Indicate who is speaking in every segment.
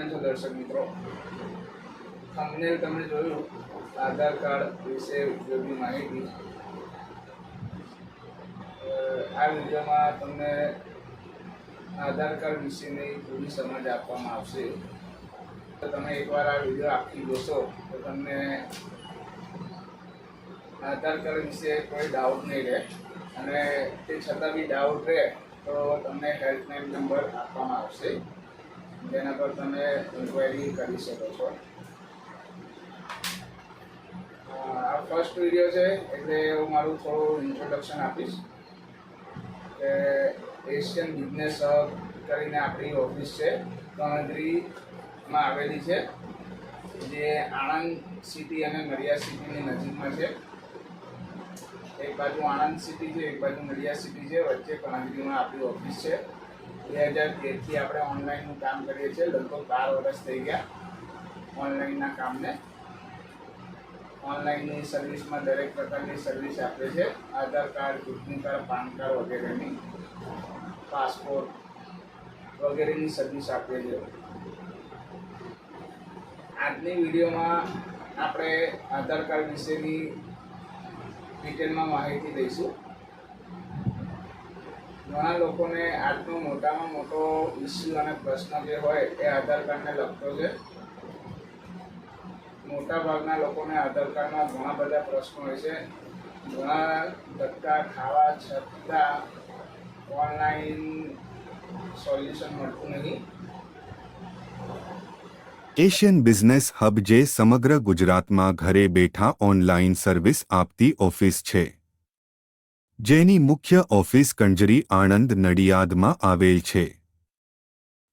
Speaker 1: કેમ છો દર્શક મિત્રો? થંબનેલ તમે જોયું, આધાર કાર્ડ વિશે ઉપયોગી માહિતી. આ વિડીયોમાં તમને આધાર કાર્ડ વિશેની પૂરી સમજ આપવામાં આવશે. તો તમે એકવાર આ વીડિયો આખી જોશો, તો તમને આધાર કાર્ડ વિશે કોઈ ડાઉટ નહીં રહે. અને તે છતાં બી ડાઉટ રહે, તો તમને હેલ્પલાઇન નંબર આપવામાં આવશે. જેના પર તમે ઇન્ક્વાયરી કરી શકો છો. આ ફર્સ્ટ વીડિયો છે, એટલે હું મારું થોડું ઇન્ટ્રોડક્શન આપીશ. કે એશિયન બિઝનેસ હબ કરીને આપણી ઓફિસ છે, ગણતરીમાં આવેલી છે, જે આણંદ સિટી અને નડિયાદ સિટીની નજીકમાં છે. એક બાજુ આણંદ સિટી છે, એક બાજુ નડિયાદ સિટી છે, વચ્ચે કણગરીમાં આપણી ઓફિસ છે. બે હજાર તેરથી આપણે ઓનલાઈનનું કામ કરીએ છીએ. લગભગ બાર વર્ષ થઈ ગયા ઓનલાઈનના કામને. ઓનલાઈનની સર્વિસમાં દરેક પ્રકારની સર્વિસ આપે છે. આધાર કાર્ડ ચૂંટણી કાર્ડ પાન કાર્ડ વગેરેની પાસપોર્ટ વગેરેની સર્વિસ આપે છે. આજની વિડીયોમાં આપણે આધાર કાર્ડ વિશેની ડિટેલમાં માહિતી દઈશું ઘણા લોકોને આજનો મોટામાં મોટો ઇસ્યુ અને પ્રશ્ન જે હોય એ આધાર કાર્ડને લગતો છે. મોટાભાગના લોકોને આધાર કાર્ડમાં ઘણા બધા પ્રશ્નો હોય છે. ઘણા ધક્કા ખાવા છતાં ઓનલાઈન સોલ્યુશન મળતું નહીં.
Speaker 2: એશિયન બિઝનેસ હબ જે સમગ્ર ગુજરાતમાં ઘરે બેઠા ઓનલાઈન સર્વિસ આપતી ઓફિસ છે. જેની મુખ્ય ઓફિસ કંજરી આણંદ નડિયાદમાં આવેલ છે.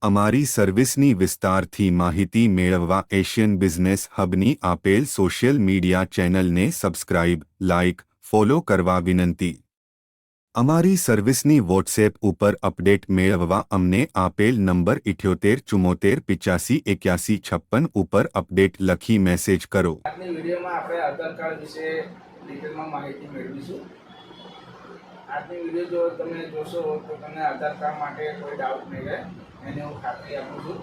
Speaker 2: અમારી સર્વિસની વિસ્તારથી માહિતી મેળવવા એશિયન બિઝનેસ હબની આપેલ સોશિયલ મીડિયા ચેનલને સબસ્ક્રાઇબ, લાઇક, ફોલો કરવા વિનંતી. અમારી સર્વિસની વોટ્સએપ ઉપર અપડેટ મેળવવા અમને આપેલ નંબર ઇઠ્યોતેર ચુમ્મોતેર પિચ્યાસી એક્યાસી છપ્પન ઉપર અપડેટ લખી મેસેજ કરો.
Speaker 1: વિડીયોમાં આપણે આધાર કાર્ડ વિશે ડિટેલમાં માહિતી મેળવીશું. આજની વીડિયો જો તમે જોશો તો તમને આધાર કાર્ડ માટે કોઈ ડાઉટ નહીં રહે. એને હું ખાતરી આપું છું.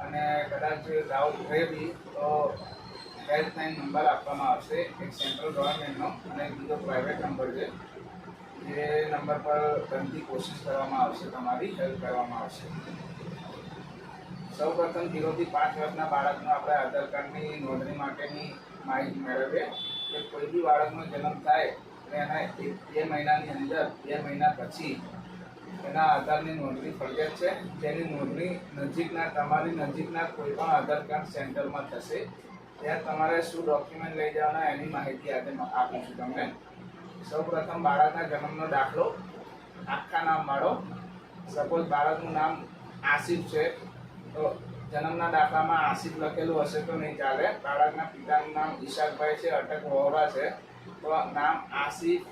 Speaker 1: અને કદાચ ડાઉટ રહે બી, તો હેલ્પલાઇન નંબર આપવામાં આવશે. એક સેન્ટ્રલ ગવર્મેન્ટનો અને બીજો પ્રાઇવેટ નંબર છે. જે નંબર પર બનતી કોશિશ કરવામાં આવશે, તમારી હેલ્પ કરવામાં આવશે. સૌ પ્રથમ જીરોથી પાંચ વર્ષના બાળકનો આપણે આધાર કાર્ડની નોંધણી માટેની માહિતી મેળવીએ. કે કોઈ બી બાળકનો જન્મ થાય એક બે મહિનાની અંદર, બે મહિના પછી એના આધારની નોંધણી ફરજિયાત છે. જેની નોંધણી નજીકના, તમારી નજીકના કોઈ પણ આધાર કાર્ડ સેન્ટરમાં થશે, ત્યાં તમારે શું ડોક્યુમેન્ટ લઈ જવાના એની માહિતી આજે આપીશું તમને. સૌ પ્રથમ બાળકના જન્મનો દાખલો, આખા નામ વાળો. સપોઝ બાળકનું નામ આસિફ છે, તો જન્મના દાખલામાં આસિફ લખેલું હશે તો નહીં ચાલે. બાળકના પિતાનું નામ ઈશાકભાઈ છે, અટક વહોરા છે. નામ આસિફ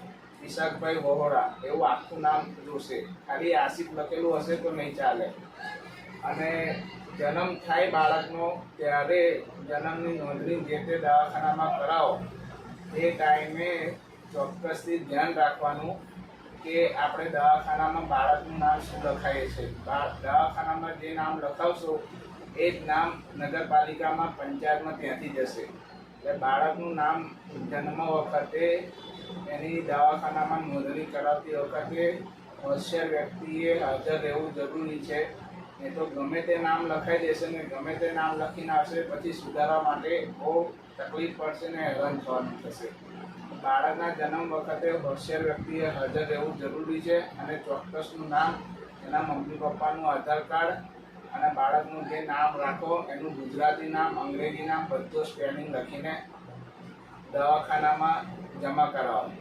Speaker 1: વિશાખભાઈ વહોરા, એવું આખું નામ જોશે ખાલી આસિફ લખેલું હશે તો નહીં ચાલે. અને જન્મ થાય બાળકનો ત્યારે જન્મની નોંધણી જે તે દવાખાનામાં કરાવો. એ ટાઈમે ચોક્કસથી ધ્યાન રાખવાનું કે આપણે દવાખાનામાં બાળકનું નામ શું લખાઈએ છે. બા- દવાખાનામાં જે નામ લખાવશો, એ જ નામ નગરપાલિકામાં પંચાયતમાં ત્યાંથી જશે. એટલે બાળકનું નામ જન્મ વખતે એની દવાખાનામાં નોંધણી કરાવતી વખતે હોશિયાર વ્યક્તિએ હાજર રહેવું જરૂરી છે. નહીં તો ગમે તે નામ લખાઈ દેશે ને ગમે તે નામ લખીને આવશે પછી સુધારવા માટે બહુ તકલીફ પડશે ને હેરાન થવાનું થશે. બાળકના જન્મ વખતે હોશિયાર વ્યક્તિએ હાજર રહેવું જરૂરી છે અને ચોક્કસનું નામ એના મમ્મી પપ્પાનું આધાર કાર્ડ અને બાળકનું જે નામ રાખો, એનું ગુજરાતી નામ, અંગ્રેજી નામ, બધું સ્પેલિંગ લખીને દવાખાનામાં જમા કરાવો.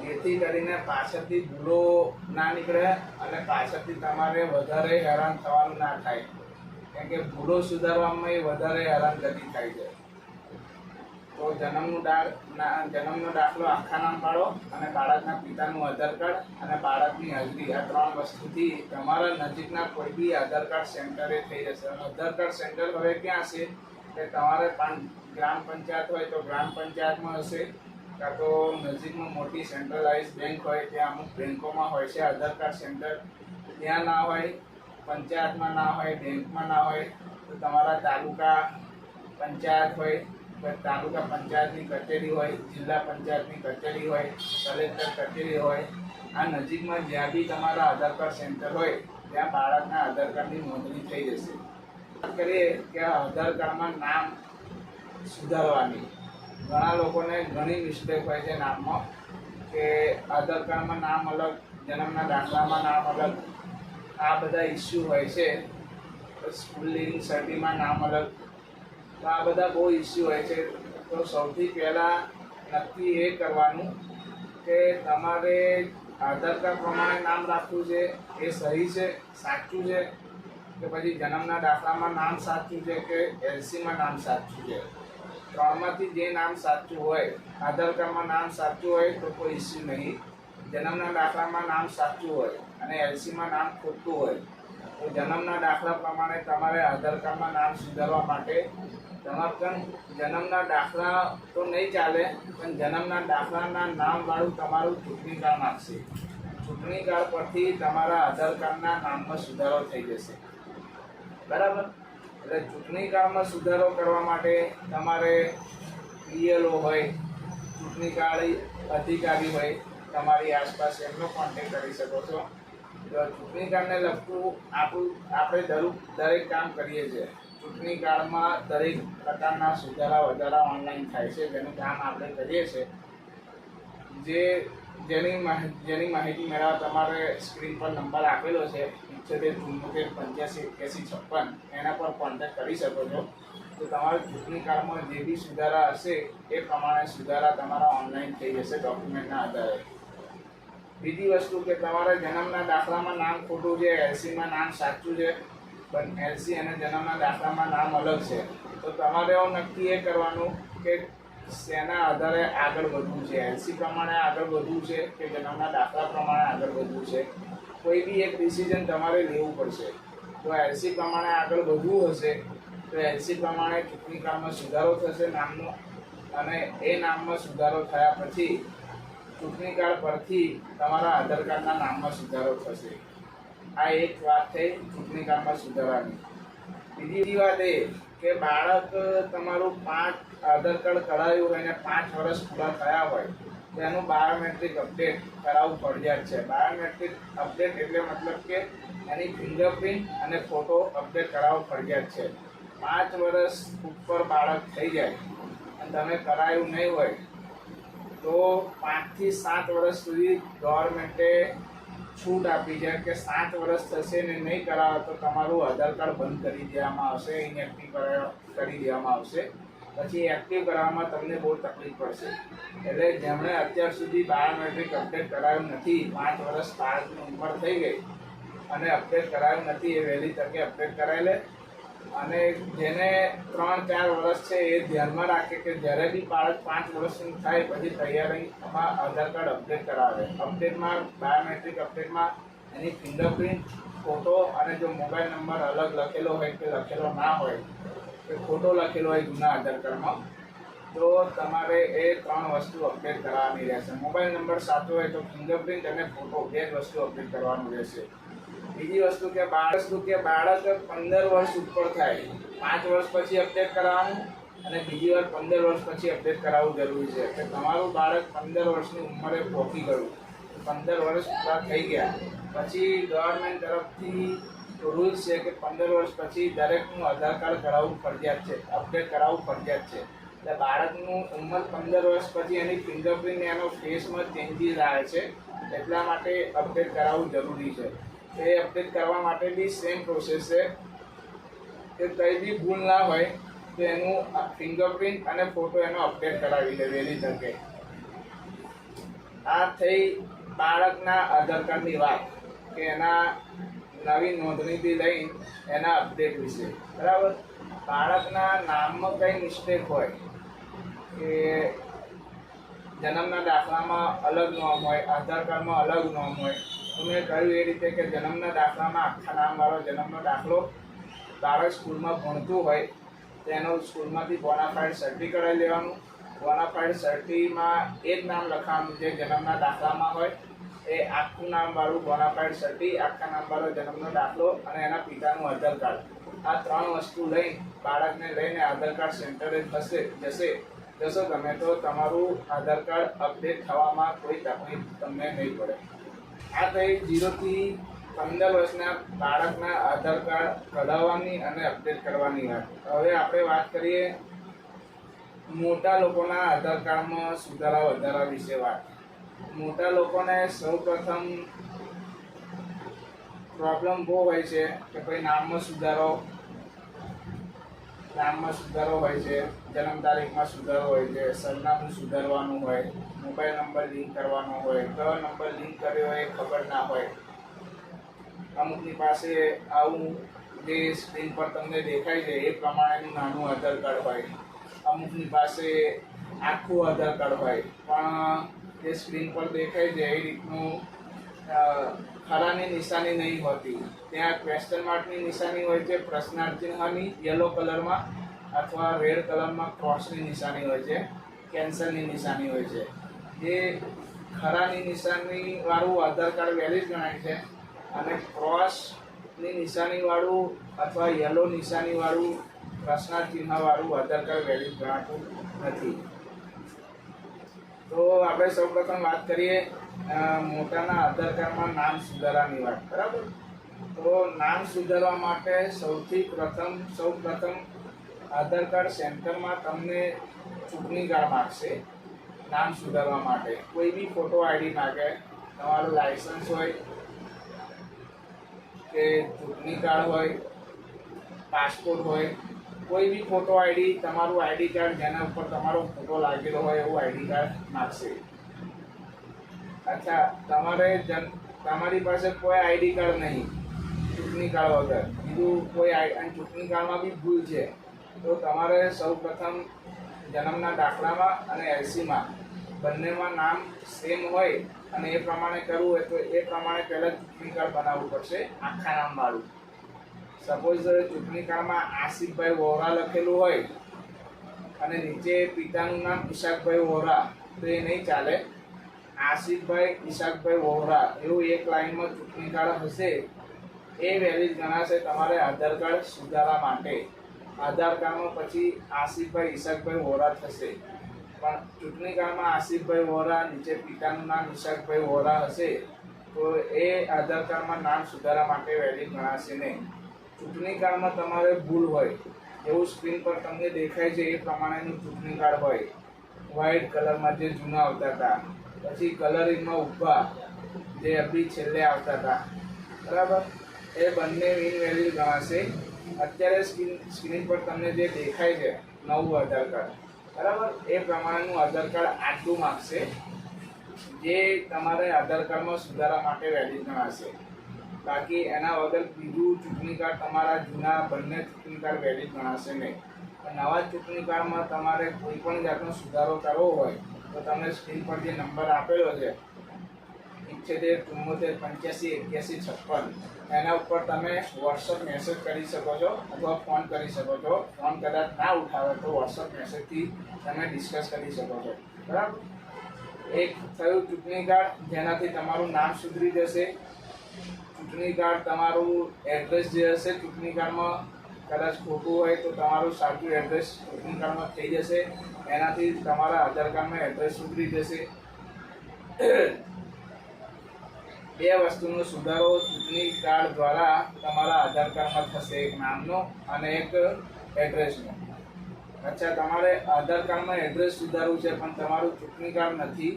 Speaker 1: જેથી કરીને પાછળથી ભૂલો ના નીકળે અને પાછળથી તમારે વધારે હેરાન થવાનું ના થાય. કેમ કે ભૂલો સુધારવામાં વધારે હેરાનગતિ થાય છે. તો જન્મનું દાખ જન્મનો દાખલો આખા નામ પાડો અને બાળકના પિતાનું આધાર કાર્ડ અને બાળકની હાજરી. આ ત્રણ વસ્તુથી તમારા નજીકના કોઈ બી આધાર કાર્ડ સેન્ટરે થઈ જશે. આધાર કાર્ડ સેન્ટર હવે ક્યાં છે કે તમારે ગ્રામ પંચાયત હોય તો ગ્રામ પંચાયતમાં હશે. કાં તો નજીકમાં મોટી સેન્ટ્રલાઇઝ બેંક હોય ત્યાં અમુક બેંકોમાં હોય છે આધાર કાર્ડ સેન્ટર. ત્યાં ના હોય, પંચાયતમાં ના હોય, બેંકમાં ના હોય, તો તમારા તાલુકા પંચાયત હોય તાલુકા પંચાયતની કચેરી હોય, જિલ્લા પંચાયતની કચેરી હોય, કલેક્ટર કચેરી હોય, આ નજીકમાં જ્યાં બી તમારા આધાર કાર્ડ સેન્ટર હોય, ત્યાં બાળકના આધાર કાર્ડની નોંધણી થઈ જશે. વાત કરીએ કે આધાર કાર્ડમાં નામ સુધારવાની. ઘણા લોકોને ઘણી મિસ્ટેક હોય છે નામમાં, કે આધાર કાર્ડમાં નામ અલગ, જન્મના દાખલામાં નામ અલગ, આ બધા ઇસ્યુ હોય છે. સ્કૂલિંગ સર્ટીમાં નામ અલગ તો આ બધા બહુ ઇસ્યુ હોય છે. તો સૌથી પહેલાં નક્કી એ કરવાનું કે તમારે આધાર કાર્ડ પ્રમાણે નામ રાખવું છે, એ સહી છે, સાચું છે, કે પછી જન્મના દાખલામાં નામ સાચું છે કે એલસીમાં નામ સાચું છે. ત્રણમાંથી જે નામ સાચું હોય, આધાર કાર્ડમાં નામ સાચું હોય તો કોઈ ઇસ્યુ નહીં. જન્મના દાખલામાં નામ સાચું હોય અને એલસીમાં નામ ખોટું હોય જન્મના દાખલા પ્રમાણે તમારે આધાર કાર્ડમાં નામ સુધારવા માટે તમારે જન્મના દાખલા તો નહીં ચાલે, પણ જન્મના દાખલાના નામવાળું તમારું ચૂંટણી કાર્ડ નાખશે. ચૂંટણી કાર્ડ પરથી તમારા આધાર કાર્ડના નામમાં સુધારો થઈ જશે. બરાબર? એટલે ચૂંટણી કાર્ડમાં સુધારો કરવા માટે તમારે પીએલઓ હોય, ચૂંટણી કાર્ડ અધિકારી હોય, તમારી આસપાસ એમનો કોન્ટેક્ટ કરી શકો છો. ચૂંટણી કાર્ડને લગતું આપણું આપણે દરેક દરેક કામ કરીએ છીએ. ચૂંટણી કાર્ડમાં દરેક પ્રકારના સુધારા વધારા ઓનલાઈન થાય છે, જેનું કામ આપણે કરીએ છીએ. જે, જેની જેની માહિતી મેળવવા તમારે સ્ક્રીન પર નંબર આપેલો છે ઇઠ્યોતેર ચુમ્મોતેર પંચ્યાસી એક્યાસી છપ્પન, એના પર કોન્ટેક્ટ કરી શકો છો. તો તમારા ચૂંટણી કાર્ડમાં જે બી સુધારા હશે, એ પ્રમાણે સુધારા તમારા ઓનલાઈન થઈ જશે ડોક્યુમેન્ટના આધારે. બીજી વસ્તુ કે તમારા જન્મના દાખલામાં નામ ખોટું છે, એલસીમાં નામ સાચું છે, પણ એલસી અને જન્મના દાખલામાં નામ અલગ છે. તો તમારે એવું નક્કી એ કરવાનું કે શેના આધારે આગળ વધવું છે? એલસી પ્રમાણે આગળ વધવું છે કે જન્મના દાખલા પ્રમાણે આગળ વધવું છે? કોઈ બી એક ડિસિઝન તમારે લેવું પડશે. તો એલસી પ્રમાણે આગળ વધવું હશે, તો એલસી પ્રમાણે ચૂંટણી કાળમાં સુધારો થશે નામનો અને એ નામમાં સુધારો થયા પછી ચૂંટણી કાર્ડ પરથી તમારા આધાર કાર્ડના નામમાં સુધારો થશે. આ એક વાત થઈ ચૂંટણી કાર્ડમાં સુધારાની. બીજી વાત એ કે બાળક તમારું પાંચ આધાર કાર્ડ કરાવ્યું હોય અને પાંચ વર્ષ પૂરા થયા હોય, તો એનું બાયોમેટ્રિક અપડેટ કરાવવું ફરજિયાત છે. બાયોમેટ્રિક અપડેટ એટલે મતલબ કે એની ફિંગરપ્રિન્ટ અને ફોટો અપડેટ કરાવવો ફરજિયાત છે. પાંચ વર્ષ ઉપર બાળક થઈ જાય અને તમે કરાયું નહીં હોય તો પાંચથી સાત વર્ષ સુધી ગવર્મેન્ટે છૂટ આપી છે. કે સાત વર્ષ થશે ને નહીં કરાવો તો તમારું આધાર કાર્ડ બંધ કરી દેવામાં આવશે ઇનએક્ટિવ કરી દેવામાં આવશે. પછી એક્ટિવ કરવામાં તમને બહુ તકલીફ પડશે. એટલે જેમણે અત્યાર સુધી બાયોમેટ્રિક અપડેટ કરાવ્યું નથી, પાંચ વર્ષ બાળકની ઉંમર થઈ ગઈ અને અપડેટ કરાવ્યું નથી, એ વહેલી તકે અપડેટ કરાવી લે. અને જેને ત્રણ ચાર વર્ષ છે એ ધ્યાનમાં રાખે કે જ્યારે બી બાળક પાંચ વર્ષનું થાય પછી તૈયારીમાં આધાર કાર્ડ અપડેટ કરાવે. અપડેટમાં બાયોમેટ્રિક અપડેટમાં એની ફિંગરપ્રિન્ટ ફોટો અને જો મોબાઈલ નંબર અલગ લખેલો હોય કે લખેલો ના હોય કે ફોટો લખેલો હોય જૂના આધાર કાર્ડમાં, તો તમારે એ ત્રણ વસ્તુ અપડેટ કરાવવાની રહેશે. મોબાઈલ નંબર સાચો હોય તો ફિંગરપ્રિન્ટ અને ફોટો બે વસ્તુ અપડેટ કરવાનું રહેશે. બીજી વસ્તુ કે બાળક કે બાળક પંદર વર્ષ ઉપર થાય. પાંચ વર્ષ પછી અપડેટ કરાવવાનું અને બીજી વાર પંદર વર્ષ પછી અપડેટ કરાવવું જરૂરી છે. કે તમારું બાળક પંદર વર્ષની ઉંમરે પહોંચી ગયું. પંદર વર્ષ પૂરા થઈ ગયા. પછી ગવર્મેન્ટ તરફથી રૂલ્સ છે કે પંદર વર્ષ પછી દરેકનું આધાર કાર્ડ કરાવવું ફરજિયાત છે. અપડેટ કરાવવું ફરજિયાત છે. એટલે બાળકનું ઉંમર પંદર વર્ષ પછી એની ફિંગરપ્રિન્ટ એનો ફેસમાં ચેન્જીસ આવે છે. એટલા માટે અપડેટ કરાવવું જરૂરી છે. એ અપડેટ કરવા માટે બી સેમ પ્રોસેસ છે. કે કંઈ બી ભૂલ ના હોય, તો એનું ફિંગરપ્રિન્ટ અને ફોટો એનો અપડેટ કરાવી લે વહેલી તકે આ થઈ બાળકના આધાર કાર્ડની વાત, કે એના નવી નોંધણીથી લઈ એના અપડેટ વિશે. બરાબર? બાળકના નામમાં કંઈ મિસ્ટેક હોય, કે જન્મના દાખલામાં અલગ નોમ હોય, આધાર કાર્ડમાં અલગ નોમ હોય તો મેં કહ્યું એ રીતે કે જન્મના દાખલામાં આખા નામવાળો જન્મનો દાખલો બાળક સ્કૂલમાં ભણતું હોય, તેનો સ્કૂલમાંથી બોનાફાઇડ સર્ટી કરાવી લેવાનું. બોનાફાઇડ સર્ટીમાં એ જ નામ લખવાનું જે જન્મના દાખલામાં હોય. એ આખું નામવાળું બોનાફાઇડ સર્ટી આખા નામવાળો જન્મનો દાખલો અને એના પિતાનું આધાર કાર્ડ. આ ત્રણ વસ્તુ લઈ બાળકને લઈને આધાર કાર્ડ સેન્ટરે થશે, જશે. જશો તમે તો તમારું આધાર કાર્ડ અપડેટ થવામાં કોઈ તકલીફ તમને નહીં પડે. આ થઈ જીરોથી પંદર વર્ષના બાળકના આધાર કાર્ડ કઢાવવાની અને અપડેટ કરવાની વાત. હવે આપણે વાત કરીએ મોટા લોકોના આધાર કાર્ડમાં સુધારા વધારા વિશે વાત. મોટા લોકોને સૌ પ્રથમ પ્રોબ્લેમ બહુ હોય છે કે ભાઈ નામમાં સુધારો નામમાં સુધારો હોય છે, જન્મ તારીખમાં સુધારો હોય છે, સરનામું સુધારવાનું હોય. મોબાઈલ નંબર લિંક કરવાનો હોય, કયો નંબર લિંક કર્યો એ ખબર ના હોય. અમુકની પાસે આવું જે સ્ક્રીન પર તમને દેખાય છે, એ પ્રમાણેનું નાનું આધાર કાર્ડ હોય. અમુકની પાસે આખું આધાર કાર્ડ હોય. પણ જે સ્ક્રીન પર દેખાય છે, એ રીતનું ખરાની નિશાની નહીં હોતી. ત્યાં ક્વેશ્ચન માર્કની નિશાની હોય છે પ્રશ્નાર્થ ચિહ્નની યલો કલરમાં અથવા રેડ કલરમાં ક્રોસની નિશાની હોય છે કેન્સરની નિશાની હોય છે. જે ખરાની નિશાની વાળું આધાર કાર્ડ વેલિડ ગણાય છે અને ક્રોસની નિશાની વાળું અથવા યલો નિશાની વાળું પ્રશ્નાર્થ ચિહ્ન વાળું આધાર કાર્ડ વેલિડ ગણાતું નથી. તો આપણે સૌપ્રથમ વાત કરીએ મોટાના આધાર કાર્ડમાં નામ સુધારાની વાત, બરાબર? તો નામ સુધારવા માટે સૌથી પ્રથમ, સૌ પ્રથમ આધાર કાર્ડ સેન્ટરમાં તમને ચૂંટણી કાર્ડ માગશે. નામ સુધારવા માટે. કોઈ બી ફોટો આઈડી માગે તમારું લાયસન્સ હોય કે ચૂંટણી કાર્ડ હોય પાસપોર્ટ હોય, કોઈ બી ફોટો આઈડી તમારું આઈડી કાર્ડ જેના ઉપર તમારો ફોટો લાગેલો હોય એવું આઈડી કાર્ડ માગશે અચ્છા, તમારે જન, તમારી પાસે કોઈ આઈડી કાર્ડ નહીં, ચૂંટણી કાર્ડ વગર. બીજું કોઈ અને ચૂંટણી કાર્ડમાં બી ભૂલ છે. તો તમારે સૌ પ્રથમ જન્મના દાખલામાં અને એલસીમાં. બંનેમાં નામ સેમ હોય અને એ પ્રમાણે કરવું હોય તો એ પ્રમાણે પહેલાં ચૂંટણી કાર્ડ બનાવવું પડશે. આખા નામવાળું. સપોઝ ચૂંટણી કાર્ડમાં આસિફભાઈ વોરા લખેલું હોય અને નીચે પિતાનું નામ ઈશાકભાઈ વોરા તો એ નહીં ચાલે. આસિફભાઈ ઈશાકભાઈ વોરા એવું એક લાઈનમાં ચૂંટણી કાર્ડ હશે. એ વેલિડ ગણાશે તમારે આધાર કાર્ડ સુધારા માટે. આધાર કાર્ડમાં પછી આસિફભાઈ ઈશાકભાઈ વોરા થશે. પણ ચૂંટણી કાર્ડમાં આસિફભાઈ વોરા, નીચે પિતાનું નામ ઈશાકભાઈ વોરા હશે, તો એ આધાર કાર્ડમાં નામ સુધારા માટે વેલિડ ગણાશે નહીં. ચૂંટણી કાર્ડમાં તમારે ભૂલ હોય, એવું સ્ક્રીન પર તમને દેખાય છે, એ પ્રમાણેનું ચૂંટણી કાર્ડ હોય. વ્હાઇટ કલરમાં જે જૂના આવતા હતા, પછી કલરિંગમાં ઊભા, જે અભી છેલ્લે આવતા હતા. બરાબર? એ બંને ઇનવેલિડ ગણાશે. અત્યારે સ્ક્રીન સ્ક્રીન પર તમને જે દેખાય છે, નવું આધાર કાર્ડ, બરાબર? એ પ્રમાણેનું આધાર કાર્ડ આટલું માગશે, જે તમારે આધાર કાર્ડમાં સુધારા માટે વેલિડ ગણાશે. બાકી એના વગર બીજું ચૂંટણી કાર્ડ તમારા જૂના બંને ચૂંટણી કાર્ડ વેલિડ ગણાશે નહીં. નવા ચૂંટણી કાર્ડમાં તમારે કોઈ પણ જાતનો સુધારો કરવો હોય, તો તમને સ્ક્રીન પર જે નંબર આપેલો છે ઇઠ્યોતેર ચુમ્મોતેર, પંચ્યાસી, એક્યાસી, છપ્પન. એના ઉપર તમે વોટ્સઅપ મેસેજ કરી શકો છો અથવા ફોન કરી શકો છો. ફોન કદાચ ના ઉઠાવે તો વોટ્સઅપ મેસેજથી તમે ડિસ્કસ કરી શકો છો. બરાબર? એક થયું ચૂંટણી કાર્ડ જેનાથી તમારું નામ સુધરી જશે. ચૂંટણી કાર્ડ તમારું એડ્રેસ જે હશે ચૂંટણી કાર્ડમાં કદાચ ખોટું હોય તો તમારું સાચું એડ્રેસ ચૂંટણી કાર્ડમાં થઈ જશે. એનાથી તમારા આધાર કાર્ડમાં એડ્રેસ સુધરી જશે. બે વસ્તુનો સુધારો ચૂંટણી કાર્ડ દ્વારા તમારા આધાર કાર્ડમાં થશે, એક નામનો અને એક એડ્રેસનો અચ્છા, તમારે આધાર કાર્ડમાં એડ્રેસ સુધારવું છે, પણ તમારું ચૂંટણી કાર્ડ નથી,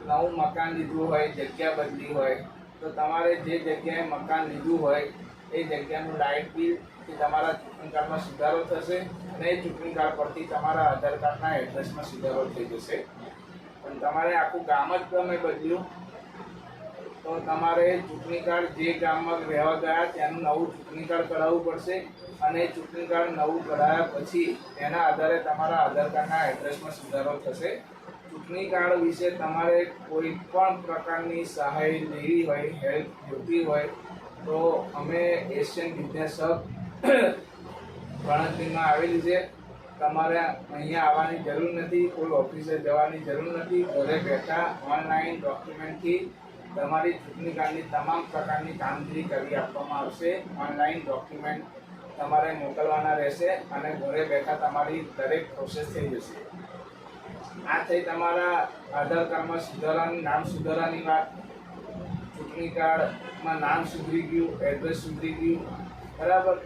Speaker 1: નવું મકાન લીધું હોય, જગ્યા બદલી હોય, તો તમારે જે જગ્યાએ મકાન લીધું હોય, એ જગ્યાનું લાઇટ બિલ કે તમારા ચૂંટણી કાર્ડમાં સુધારો થશે અને એ ચૂંટણી કાર્ડ પરથી તમારા આધાર કાર્ડના એડ્રેસમાં સુધારો થઈ જશે. પણ તમારે આખું ગામ જ તમે બદલ્યું તો તમારે ચૂંટણી કાર્ડ જે ગામમાં રહેવા ગયા ત્યાંનું નવું ચૂંટણી કાર્ડ કઢાવવું પડશે અને ચૂંટણી કાર્ડ નવું કઢાવ્યા પછી તેના આધારે તમારા આધાર કાર્ડના એડ્રેસમાં સુધારો થશે. ચૂંટણી કાર્ડ વિશે તમારે કોઈ પણ પ્રકારની સહાય લેવી હોય હેલ્પ જોતી હોય, તો અમે એશિયન બિઝનેસ હબ ગણતરીમાં આવેલી છે. તમારે અહીંયા આવવાની જરૂર નથી, કોઈ ઓફિસે જવાની જરૂર નથી. ઘરે બેઠા ઓનલાઈન ડોક્યુમેન્ટથી તમારી ચૂંટણી કાર્ડની તમામ પ્રકારની કામગીરી કરી આપવામાં આવશે. ઓનલાઈન ડોક્યુમેન્ટ તમારે મોકલવાના રહેશે અને ઘરે બેઠા તમારી દરેક પ્રોસેસ થઈ જશે. આ થઈ તમારા આધાર કાર્ડમાં સુધારાની નામ સુધારાની વાત. ચૂંટણી કાર્ડમાં નામ સુધરી ગયું એડ્રેસ સુધરી ગયું. બરાબર?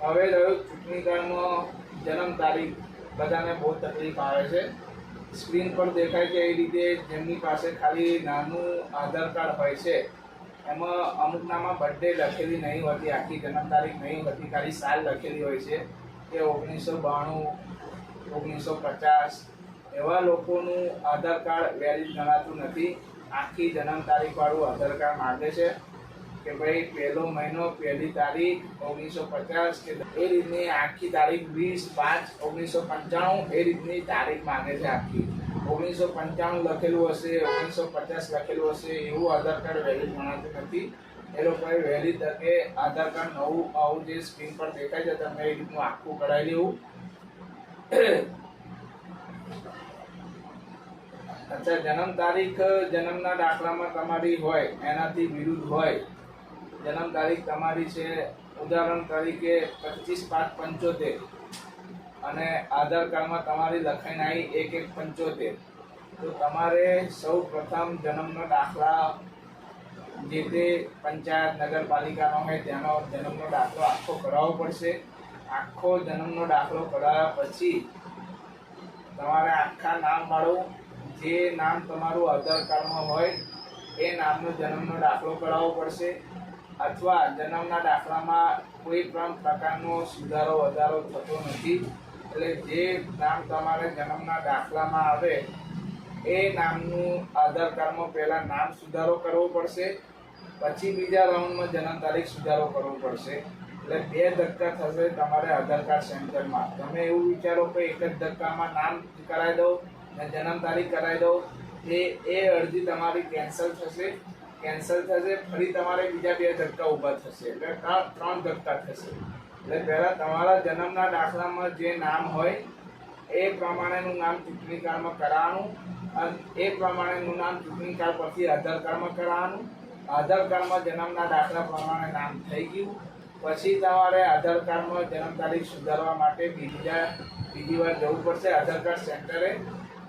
Speaker 1: હવે રહ્યું ચૂંટણી કાર્ડમાં જન્મ તારીખ. બધાને બહુ તકલીફ આવે છે. સ્ક્રીન પર દેખાય છે એ રીતે જેમની પાસે ખાલી નાનું આધાર કાર્ડ હોય છે. એમાં અમુકનામાં બર્થડે લખેલી નહીં હોતી, આખી જન્મ તારીખ નહીં હોતી, ખાલી સાલ લખેલી હોય છે. કે ઓગણીસો બાણું, ઓગણીસો પચાસ એવા લોકોનું આધાર કાર્ડ વેલિડ ગણાતું નથી. આખી જન્મ તારીખવાળું આધાર કાર્ડ માગે છે. કે ભાઈ પહેલો મહિનો, પહેલી તારીખ ઓગણીસો પચાસ કે એ રીતની આખી તારીખ વીસ પાંચ ઓગણીસો પંચાણું એ રીતની તારીખ માંગે છે આખી. ઓગણીસો પંચાણું લખેલું હશે ઓગણીસો પચાસ લખેલું હશે, એવું આધાર કાર્ડ વેલિડ ગણાતું નથી. એ લોકોએ વહેલી તકે આધાર કાર્ડ નવું આવું જે સ્ક્રીન પર દેખાય છે, તમે એ રીતનું આખું કરાવી લેવું. અચ્છા, જન્મ તારીખ જન્મના દાખલામાં તમારી હોય, એનાથી વિરુદ્ધ હોય જન્મ તારીખ તમારી છે, ઉદાહરણ તરીકે પચીસ પાંચ પંચોતેર. અને આધાર કાર્ડમાં તમારી લખાઈ આવી એક એક પંચોતેર. તો તમારે સૌ પ્રથમ જન્મનો દાખલા જે તે પંચાયત, નગરપાલિકાનો હોય તેનો જન્મનો દાખલો આખો કરાવવો પડશે. આખો જન્મનો દાખલો કરાવ્યા પછી તમારે આખા નામ વાળું જે નામ તમારું આધાર કાર્ડમાં હોય, એ નામનો જન્મનો દાખલો કરાવવો પડશે. અથવા જન્મના દાખલામાં કોઈ પણ પ્રકારનો સુધારો, વધારો થતો નથી. એટલે જે નામ તમારે જન્મના દાખલામાં આવે, એ નામનું આધાર કાર્ડમાં પહેલાં નામ સુધારો કરવો પડશે, પછી બીજા રાઉન્ડમાં જન્મ તારીખ સુધારો કરવો પડશે. એટલે બે ધક્કા થશે તમારે આધાર કાર્ડ સેન્ટરમાં. તમે એવું વિચારો કે એક જ ધક્કામાં નામ કરાવી દો ને જન્મ તારીખ કરાવી દો એ એ અરજી તમારી કેન્સલ થશે. કેન્સલ થશે, ફરી તમારે બીજા બે ધક્કા ઊભા થશે. એટલે ત્રણ ધક્કા થશે. એટલે પહેલાં તમારા જન્મના દાખલામાં જે નામ હોય, એ પ્રમાણેનું નામ ચૂંટણી કાર્ડમાં કરાવવાનું, અને એ પ્રમાણેનું નામ ચૂંટણી કાર્ડ પરથી આધાર કાર્ડમાં કરાવવાનું. આધાર કાર્ડમાં જન્મના દાખલા પ્રમાણે નામ થઈ ગયું. પછી તમારે આધાર કાર્ડમાં જન્મ તારીખ સુધારવા માટે બીજા બીજી વાર જવું પડશે. આધાર કાર્ડ સેન્ટરે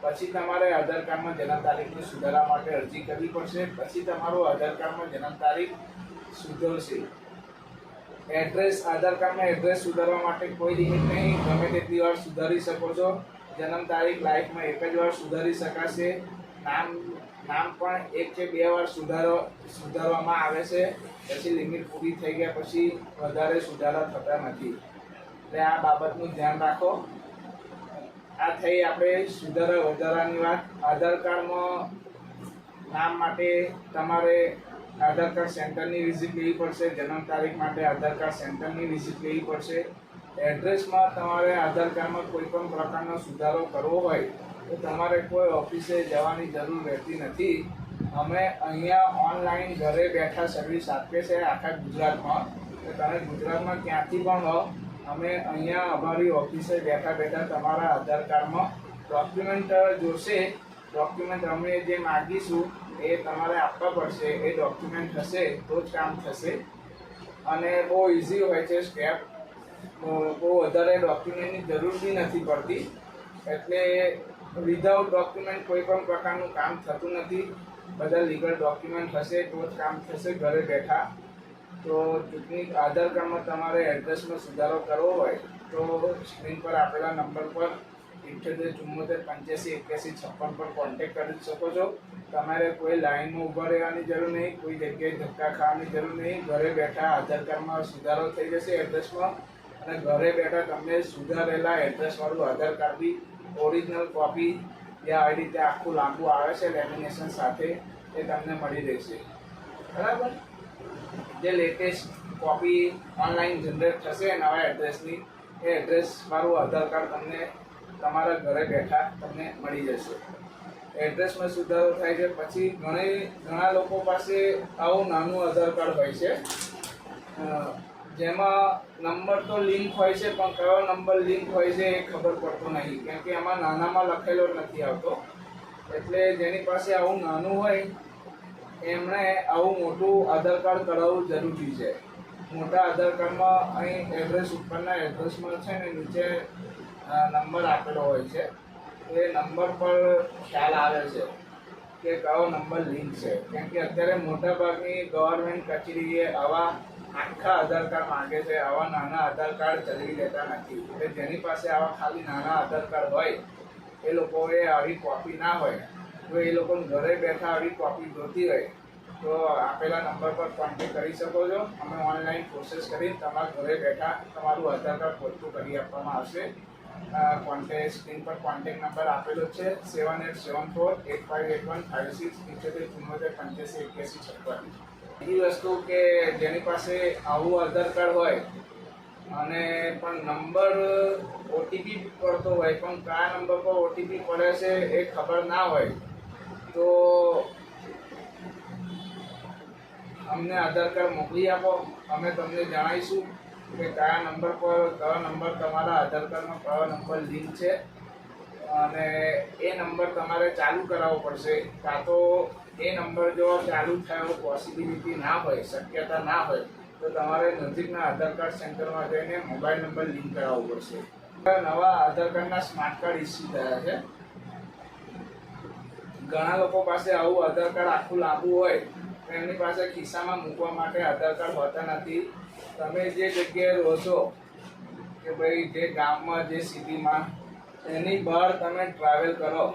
Speaker 1: પછી તમારે આધાર કાર્ડમાં જન્મ તારીખને સુધારવા માટે અરજી કરવી પડશે. પછી તમારું આધાર કાર્ડમાં જન્મ તારીખ સુધરશે. એડ્રેસ આધાર કાર્ડમાં એડ્રેસ સુધારવા માટે કોઈ લિમિટ નહીં. ગમે તેટલી વાર સુધારી શકો છો. જન્મ તારીખ, લાઈફમાં એક જ વાર સુધારી શકાશે. નામ નામ પણ એક કે બે વાર સુધારો, સુધારવામાં આવે છે. પછી લિમિટ પૂરી થઈ ગયા પછી વધારે સુધારા થતા નથી. એટલે આ બાબતનું ધ્યાન રાખો. આ થઈ આપણે સુધારા વધારાની વાત. આધાર કાર્ડમાં નામ માટે તમારે આધાર કાર્ડ સેન્ટરની વિઝિટ લેવી પડશે. જન્મ તારીખ માટે આધાર કાર્ડ સેન્ટરની વિઝિટ લેવી પડશે. એડ્રેસમાં તમારે આધાર કાર્ડમાં કોઈ પણ પ્રકારનો સુધારો કરવો હોય તો તમારે કોઈ ઓફિસે જવાની જરૂર રહેતી નથી. અમે અહીંયા ઓનલાઈન ઘરે બેઠા સર્વિસ આપીએ છીએ આખા ગુજરાતમાં. તો તમે ગુજરાતમાં ક્યાંથી પણ હો અમે અહીંયા અમારી ઓફિસે બેઠા બેઠા તમારા આધાર કાર્ડમાં ડોક્યુમેન્ટ જોશે. ડોક્યુમેન્ટ અમે જે માગીશું એ તમારે આપવા પડશે. એ ડોક્યુમેન્ટ થશે, તો જ કામ થશે. અને બહુ ઇઝી હોય છે સ્ટેપ બહુ વધારે ડોક્યુમેન્ટની જરૂર બી નથી પડતી. એટલે વિધાઉટ ડોક્યુમેન્ટ કોઈ પણ પ્રકારનું કામ થતું નથી. બધા લીગલ ડોક્યુમેન્ટ હશે, તો જ કામ થશે, ઘરે બેઠા. તો ચૂંટણી આધાર કાર્ડમાં તમારે એડ્રેસમાં સુધારો કરવો હોય, તો સ્ક્રીન પર આપેલા નંબર પર ઇઠ્યોતેર ચુમ્મોતેર પંચ્યાસી, એક્યાસી, છપ્પન પર કોન્ટેક કરી શકો છો. તમારે કોઈ લાઇનમાં ઊભા રહેવાની જરૂર નહીં, કોઈ જગ્યાએ ધક્કા ખાવાની જરૂર નહીં. ઘરે બેઠા આધાર કાર્ડમાં સુધારો થઈ જશે એડ્રેસમાં. અને ઘરે બેઠા તમને સુધારેલા એડ્રેસવાળું આધાર કાર્ડ બી ઓરિજિનલ કોપી જે આવી રીતે આખું લાંબુ આવે છે લેમિનેશન સાથે એ તમને મળી રહેશે. બરાબર? જે લેટેસ્ટ કોપી ઓનલાઈન જનરેટ થશે, નવા એડ્રેસની એ એડ્રેસ મારું આધાર કાર્ડ તમને તમારા ઘરે બેઠા તમને મળી જશે. એડ્રેસમાં સુધારો થાય છે, પછી ઘણી, ઘણા લોકો પાસે આવું નાનું આધાર કાર્ડ હોય છે. જેમાં નંબર તો લિંક હોય છે, પણ કયો નંબર લિંક હોય છે એ ખબર પડતો નહીં, કેમ કે એમાં નાનામાં લખેલો નથી આવતો. એટલે જેની પાસે આવું નાનું હોય એમણે આવું મોટું આધાર કાર્ડ કરાવવું જરૂરી છે. મોટા આધાર કાર્ડમાં અહીં એડ્રેસ ઉપરના એડ્રેસમાં છે ને નીચે નંબર આપેલો હોય છે. એ નંબર પર ખ્યાલ આવે છે કે કયો નંબર લિંક છે. કેમ કે અત્યારે મોટાભાગની ગવર્મેન્ટ કચેરીએ આવા આખા આધાર કાર્ડ માંગે છે. આવા નાના આધાર કાર્ડ ચલાવી લેતા નથી. એટલે જેની પાસે આવા ખાલી નાના આધાર કાર્ડ હોય, એ લોકોએ આવી કોપી ના હોય. તો એ લોકો ઘરે બેઠા આવી કોપી જોતી હોય, તો આપેલા નંબર પર કોન્ટેક કરી શકો છો. અમે ઓનલાઈન પ્રોસેસ કરી તમારા ઘરે બેઠા તમારું આધાર કાર્ડ પૂરતું કરી આપવામાં આવશે. કોન્ટેક્ટ સ્ક્રીન પર કોન્ટેક્ટ નંબર આપેલો છે. Seven eight seven four eight five eight one five six ઇઠ્યોતેર ચુમ્મોતેર પંચ્યાસી એક્યાસી છપ્પન. બીજી વસ્તુ કે જેની પાસે આવું આધાર કાર્ડ હોય, અને પણ નંબર ઓટીપી પડતો હોય, પણ કયા નંબર પર ઓટીપી પડે છે એ ખબર ના હોય તો અમને આધાર કાર્ડ મોકલી આપો. અમે તમને જણાવીશું કે કયા નંબર પર, કયો નંબર તમારા આધાર કાર્ડમાં, કયો નંબર લિંક છે. અને એ નંબર તમારે ચાલુ કરાવવો પડશે. કાં તો એ નંબર જો ચાલુ થયો પોસિબિલિટી ના હોય, શક્યતા ના હોય, તો તમારે નજીકના આધાર કાર્ડ સેન્ટરમાં જઈને મોબાઈલ નંબર લિંક કરાવવો પડશે. નવા આધાર કાર્ડના સ્માર્ટ કાર્ડ ઇસ્યુ થયા છે. ઘણા લોકો પાસે આવું આધાર કાર્ડ આખું લાંબુ હોય એમની પાસે ખિસ્સામાં મૂકવા માટે આધાર કાર્ડ હોતા નથી. તમે જે જગ્યાએ રહો છો, કે ભાઈ જે ગામમાં, જે સિટીમાં, એની બહાર તમે ટ્રાવેલ કરો,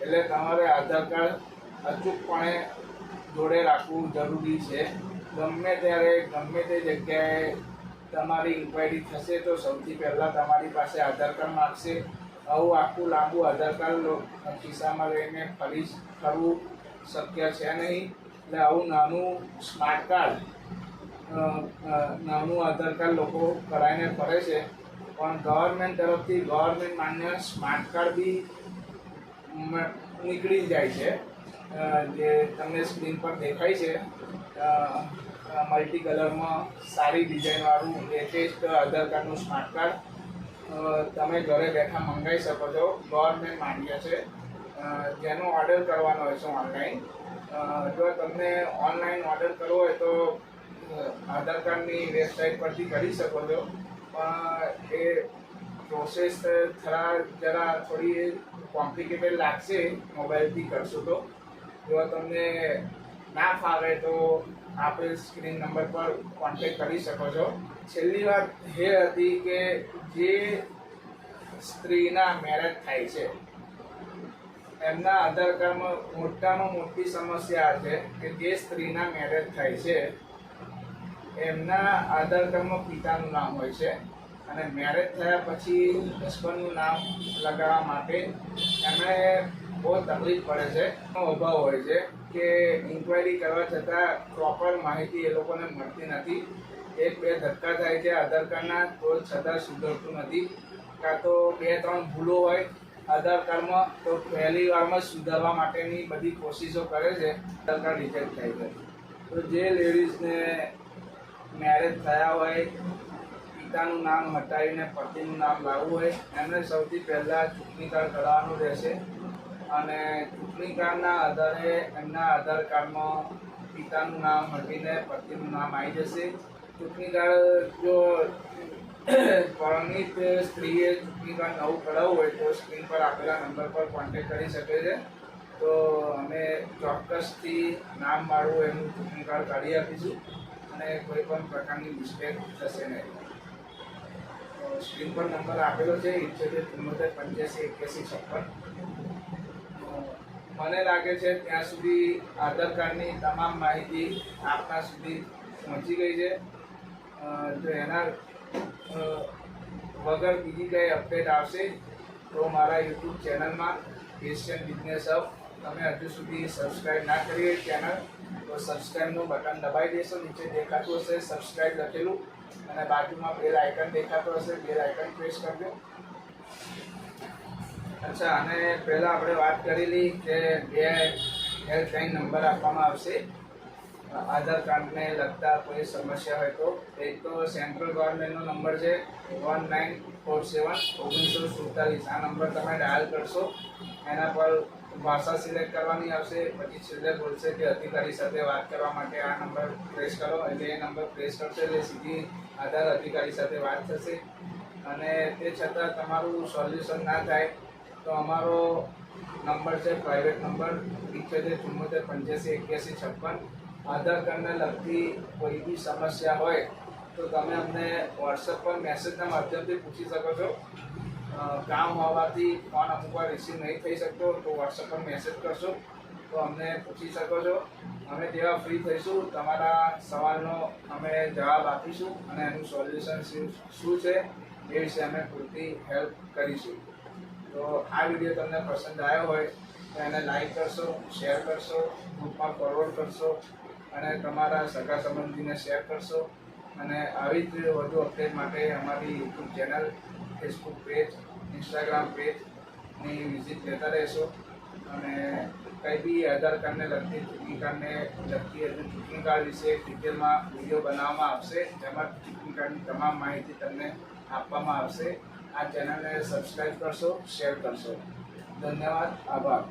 Speaker 1: એટલે તમારે આધાર કાર્ડ અચૂકપણે જોડે રાખવું જરૂરી છે. ગમે ત્યારે, ગમે તે જગ્યાએ તમારી ઇન્ક્વાયરી થશે, તો સૌથી પહેલાં તમારી પાસે આધાર કાર્ડ માગશે. આવું આખું લાંબુ આધાર કાર્ડ ખિસ્સામાં લઈને ફરી ફરવું શક્ય છે નહીં. એટલે આવું નાનું સ્માર્ટ કાર્ડ નાનું આધાર કાર્ડ લોકો કરાવીને ફરે છે. પણ ગવર્મેન્ટ તરફથી ગવર્મેન્ટ માન્ય સ્માર્ટ કાર્ડ બી નીકળી જાય છે. જે તમને સ્ક્રીન પર દેખાય છે મલ્ટી કલરમાં સારી ડિઝાઇનવાળું લેટેસ્ટ આધાર કાર્ડનું સ્માર્ટ કાર્ડ તમે ઘરે બેઠા મંગાવી શકો છો. ગવર્મેન્ટ માંડ્યા છે. જેનો ઓર્ડર કરવાનો હોય છે ઓનલાઈન જો તમને ઓનલાઈન ઓર્ડર કરવો હોય તો આધાર કાર્ડની વેબસાઇટ પરથી કરી શકો છો. પણ એ પ્રોસેસ થરા જરા થોડી કોમ્પ્લિકેટેડ લાગશે મોબાઈલથી કરશો તો. જો તમને ના ફાવે તો આપણે સ્ક્રીન નંબર પર કોન્ટેક કરી શકો છો. છેલ્લી વાત એ હતી કે જે સ્ત્રીના મેરેજ થાય છે, એમના આધાર કાર્ડમાં મોટામાં મોટી સમસ્યા છે કે જે સ્ત્રીના મેરેજ થાય છે, એમના આધાર કાર્ડમાં પિતાનું નામ હોય છે અને મેરેજ થયા પછી હસબન્ડનું નામ લગાવવા માટે એમણે બહુ તકલીફ પડે છે. અભાવ હોય છે કે ઇન્ક્વાયરી કરવા છતાં પ્રોપર માહિતી એ લોકોને મળતી નથી. એક, બે ધક્કા થાય છે આધાર કાર્ડના, તો છતાં સુધરતું નથી. કાં તો બે, ત્રણ ભૂલો હોય આધાર કાર્ડમાં, તો પહેલી વારમાં સુધારવા માટેની બધી કોશિશો કરે છે. આધાર કાર્ડ રિજેક્ટ થાય છે. તો જે લેડીઝને મેરેજ થયા હોય, પિતાનું નામ હટાવીને પતિનું નામ લાવવું હોય, એમને સૌથી પહેલાં ચૂંટણી કાર્ડ કઢાવવાનું રહેશે. અને ચૂંટણી કાર્ડના આધારે એમના આધાર કાર્ડમાં પિતાનું નામ હટીને પતિનું નામ આવી જશે. ચૂંટણી કાર્ડ જો પરણિત સ્ત્રીએ ચૂંટણી કાર્ડ નવું કરાવવું હોય તો સ્ક્રીન પર આપેલા નંબર પર કોન્ટેક્ટ કરી શકે છે. તો અમે ચોક્કસથી નામ મારું એનું ચૂંટણી કાર્ડ કાઢી આપીશું અને કોઈ પણ પ્રકારની મિસ્ટેક થશે નહીં. સ્ક્રીન પર નંબર આપેલો છે ઇઠ્યોતેર ચુમ્મોતેર પંચ્યાસી, એક્યાસી, છપ્પન. મને લાગે છે ત્યાં સુધી આધાર કાર્ડની તમામ માહિતી આપના સુધી પહોંચી ગઈ છે. જો એના વગર બીજી કંઈ અપડેટ આવશે, તો મારા યુટ્યુબ ચેનલમાં એશિયન બિઝનેસ હબ તમે હજુ સુધી સબસ્ક્રાઈબ ના કરી હોય ચેનલ તો સબસ્ક્રાઈબનું બટન દબાવી દેશો. નીચે દેખાતું હશે સબસ્ક્રાઈબ લખેલું. અને બાજુમાં બેલ આઇકન દેખાતો હશે બેલ આઇકન પ્રેસ કરજો. અચ્છા, અને પહેલાં આપણે વાત કરેલી કે બે હેલ્પલાઇન નંબર આપવામાં આવશે. આધાર કાર્ડને લગતા કોઈ સમસ્યા હોય તો, એક તો સેન્ટ્રલ ગવર્મેન્ટનો નંબર છે વન નાઇન ફોર સેવન ઓગણીસો સુડતાલીસ. આ નંબર તમે ડાયલ કરશો, એના પર ભાષા સિલેક્ટ કરવાની આવશે, પછી છેલ્લે બોલશે કે અધિકારી સાથે વાત કરવા માટે આ નંબર પ્રેસ કરો, એટલે એ નંબર પ્રેસ કરશે, એટલે સીધી આધાર અધિકારી સાથે વાત થશે. અને તે છતાં તમારું સોલ્યુશન ના થાય, તો અમારો નંબર છે પ્રાઇવેટ નંબર ચુમ્મોતેર પંચ્યાસી, એક્યાસી, છપ્પન. આધાર કાર્ડને લગતી કોઈ બી સમસ્યા હોય તો તમે અમને વોટ્સએપ પર મેસેજના માધ્યમથી પૂછી શકો છો. કામ હોવાથી ફોન અમુક વાર રિસીવ નહીં થઈ શકતો તો વોટ્સએપ પર મેસેજ કરશો તો અમને પૂછી શકો છો. અમે જેવા ફ્રી થઈશું. તમારા સવાલનો અમે જવાબ આપીશું અને એનું સોલ્યુશન શું છે એ વિશે અમે પૂરતી હેલ્પ કરીશું. તો આ વીડિયો તમને પસંદ આવ્યો હોય તો એને લાઈક કરશો શેર કરશો ગ્રુપમાં ફોરવર્ડ કરશો. અને તમારા સગા સંબંધીને શેર કરશો. અને આવી જ વધુ અપડેટ માટે અમારી YouTube channel Facebook page Instagram પેજની visit લેતા રહેશો. અને કંઈ બી આધાર કાર્ડને લગતી ચૂંટણી કાર્ડને લગતી હજુ ચૂંટણી કાર્ડ વિશે ડિટેલમાં વીડિયો બનાવવામાં આવશે, જેમાં ચૂંટણી કાર્ડની તમામ માહિતી તમને આપવામાં આવશે. આ ચેનલને સબસ્ક્રાઈબ કરશો શેર કરશો. ધન્યવાદ, આભાર.